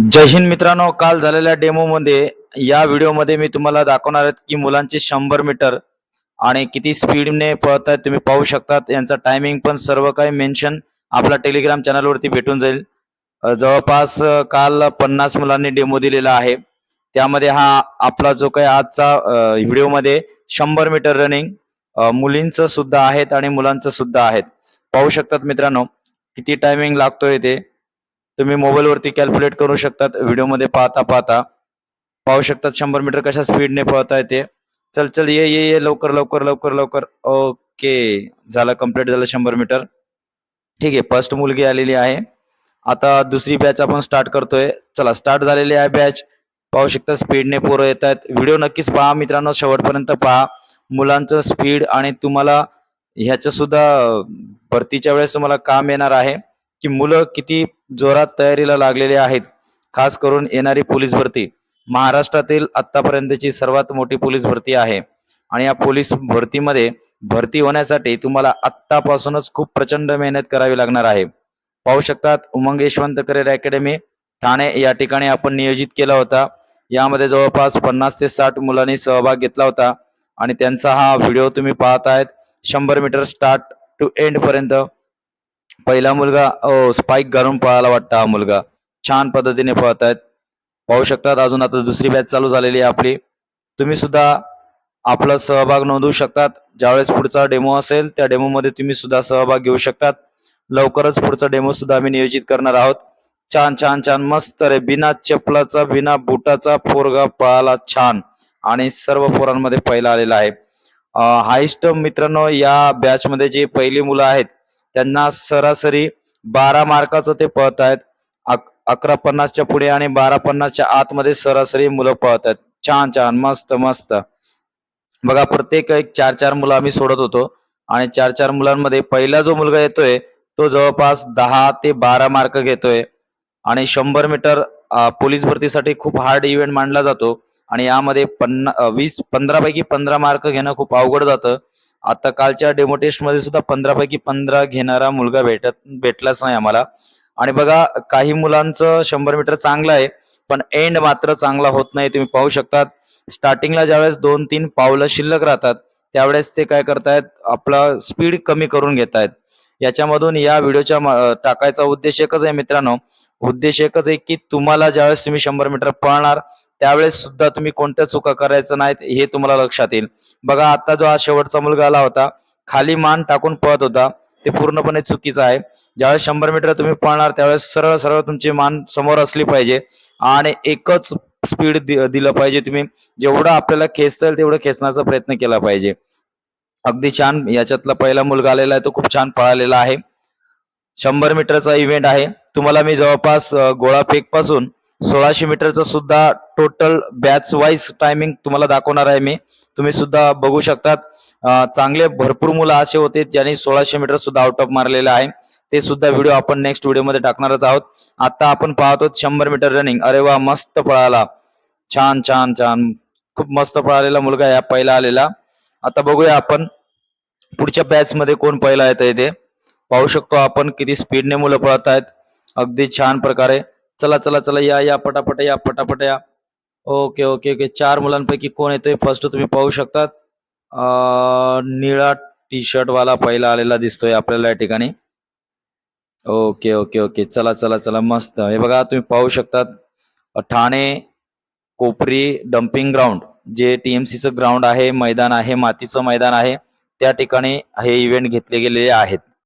जय हिंद मित्रांनो काल झालेल्या डेमोमध्ये या व्हिडिओमध्ये मी तुम्हाला दाखवणार आहे की मुलांचे शंभर मीटर आणि किती स्पीडने पळत आहेत तुम्ही पाहू शकतात. यांचा टायमिंग पण सर्व काही मेन्शन आपल्या टेलिग्राम चॅनलवरती भेटून जाईल. जवळपास काल पन्नास मुलांनी डेमो दिलेला आहे. त्यामध्ये हा आपला जो काही आजचा व्हिडिओमध्ये शंभर मीटर रनिंग मुलींचं सुद्धा आहेत आणि मुलांचं सुद्धा आहेत. पाहू शकतात मित्रांनो किती टायमिंग लागतोय ते. तुम्ही मोबाईलवरती कॅल्क्युलेट करू शकतात. व्हिडिओमध्ये पाहता पाहता. पाहू शकतात शंभर मीटर कशा स्पीडने पळता येते. चल चल ये ये ये लवकर लवकर लवकर लवकर. ओके झालं कंप्लीट झालं शंभर मीटर ठीक आहे फर्स्ट मुलगी आलेली आहे. आता दुसरी बॅच आपण स्टार्ट करतोय. चला स्टार्ट झालेली आहे बॅच पाहू शकता स्पीडने पोरं येत आहेत. व्हिडिओ नक्कीच पहा मित्रांनो. शेवटपर्यंत पहा. मुलांचं स्पीड आणि तुम्हाला ह्याच्या सुद्धा भरतीच्या वेळेस तुम्हाला काम येणार आहे. की मुलं किती जोरात तयारीला लागलेले आहेत खास करून येणारी पोलीस भरती. महाराष्ट्रातील आतापर्यंतची सर्वात मोठी पोलीस भरती आहे. आणि या पोलीस भरतीमध्ये भरती होण्यासाठी तुम्हाला आत्तापासूनच खूप प्रचंड मेहनत करावी लागणार आहे. पाहू शकतात उमंग यशवंत करेर अकॅडमी ठाणे या ठिकाणी आपण नियोजित केला होता. यामध्ये जवळपास पन्नास ते साठ मुलांनी सहभाग घेतला होता. आणि त्यांचा हा व्हिडिओ तुम्ही पाहत आहेत. शंभर मीटर स्टार्ट टू एंड पर्यंत. पहिला मुलगा ओ घालून पळायला वाटतं हा मुलगा. छान पद्धतीने पळत आहेत पाहू शकतात अजून आता दुसरी बॅच चालू झालेली आहे आपली. तुम्ही सुद्धा आपला सहभाग नोंदवू शकतात. ज्यावेळेस पुढचा डेमो असेल त्या डेमो मध्ये तुम्ही सुद्धा सहभाग घेऊ शकतात. लवकरच पुढचा डेमो सुद्धा आम्ही नियोजित करणार आहोत. छान छान छान मस्त रे. बिना चपलाचा बिना बुटाचा पोरगा पळाला छान. आणि सर्व पोरांमध्ये पहिला आलेला आहे. हायस्ट मित्रांनो या बॅच मध्ये जे पहिली मुलं आहेत त्यांना सरासरी बारा मार्काचं ते पळत आहेत. अकरा पन्नासच्या पुढे आणि बारा पन्नासच्या आतमध्ये सरासरी मुलं पळत आहेत. छान छान मस्त मस्त. बघा प्रत्येक एक चार चार मुलं आम्ही सोडत होतो. आणि चार चार मुलांमध्ये पहिला जो मुलगा येतोय तो जवळपास दहा ते बारा मार्क घेतोय. आणि शंभर मीटर पोलीस भरतीसाठी खूप हार्ड इव्हेंट मानला जातो. आणि यामध्ये पन्ना वीस पंधरा पैकी पंधरा मार्क घेणं खूप अवघड जातं. आता कालच्या डेमो टेस्टमध्ये सुद्धा पंधरा पैकी पंधरा घेणारा मुलगा भेटत भेटलाच नाही आम्हाला. आणि बघा काही मुलांचं शंभर मीटर चांगलं आहे पण एंड मात्र चांगला होत नाही तुम्ही पाहू शकतात. स्टार्टिंगला ज्यावेळेस दोन तीन पावलं शिल्लक राहतात त्यावेळेस ते काय करतायत? आपला स्पीड कमी करून घेत आहेत याच्यामधून या व्हिडिओच्या टाकायचा उद्देश एकच आहे मित्रांनो. उद्देश एकच आहे की तुम्हाला ज्यावेळेस तुम्ही शंभर मीटर पळणार त्यावेळेस सुद्धा तुम्ही कोणत्या चुका करायचं नाहीत हे तुम्हाला लक्षात येईल. बघा आता जो हा शेवटचा मुलगा आला होता खाली मान टाकून पळत होता. ते पूर्णपणे चुकीचं आहे. ज्यावेळेस शंभर मीटर तुम्ही पळणार त्यावेळेस सरळ सरळ तुमची मान समोर असली पाहिजे आणि एकच स्पीड दिलं पाहिजे तुम्ही. जेवढं आपल्याला खेचता येईल तेवढं खेचण्याचा प्रयत्न केला पाहिजे. अगदी छान याच्यातला पहिला मुलगा आलेला आहे तो खूप छान पळालेला आहे. शंभर मीटरचा इव्हेंट आहे. तुम्हाला मी जवळपास गोळा फेकपासून सोळाशे मीटरचं सुद्धा टोटल बॅच वाईज टायमिंग तुम्हाला दाखवणार आहे मी. तुम्ही सुद्धा बघू शकतात. चांगले भरपूर मुलं असे होते ज्यांनी सोळाशे मीटर सुद्धा आउट ऑफ मारलेलं आहे. ते सुद्धा व्हिडिओ आपण नेक्स्ट व्हिडिओमध्ये टाकणारच आहोत. आता आपण पाहतो शंभर मीटर रनिंग अरे वा मस्त पळाला. छान छान छान. खूप मस्त पळालेला मुलगा या पहिला आलेला. आता बघूया आपण पुढच्या बॅच मध्ये कोण पहिला येत आहे ते. पाहू शकतो आपण किती स्पीडने मुलं पळत आहेत अगदी छान प्रकारे. चला चला चला या या पटापट या पटापट या. Okay okay okay. चार मुलांपैकी कोण येतोय? फर्स्ट तुम्ही पाहू शकतात. निळा टी शर्ट वाला पहिला आलेला दिसतोय आपल्याला या ठिकाणी. Okay okay okay. चला चला चला. मस्त. हे बघा तुम्ही पाहू शकतात. ठाणे कोपरी डम्पिंग ग्राउंड जे टीएमसीचं ग्राउंड आहे मैदान आहे मातीचं मैदान आहे त्या ठिकाणी हे इव्हेंट घेतले गेलेले आहेत.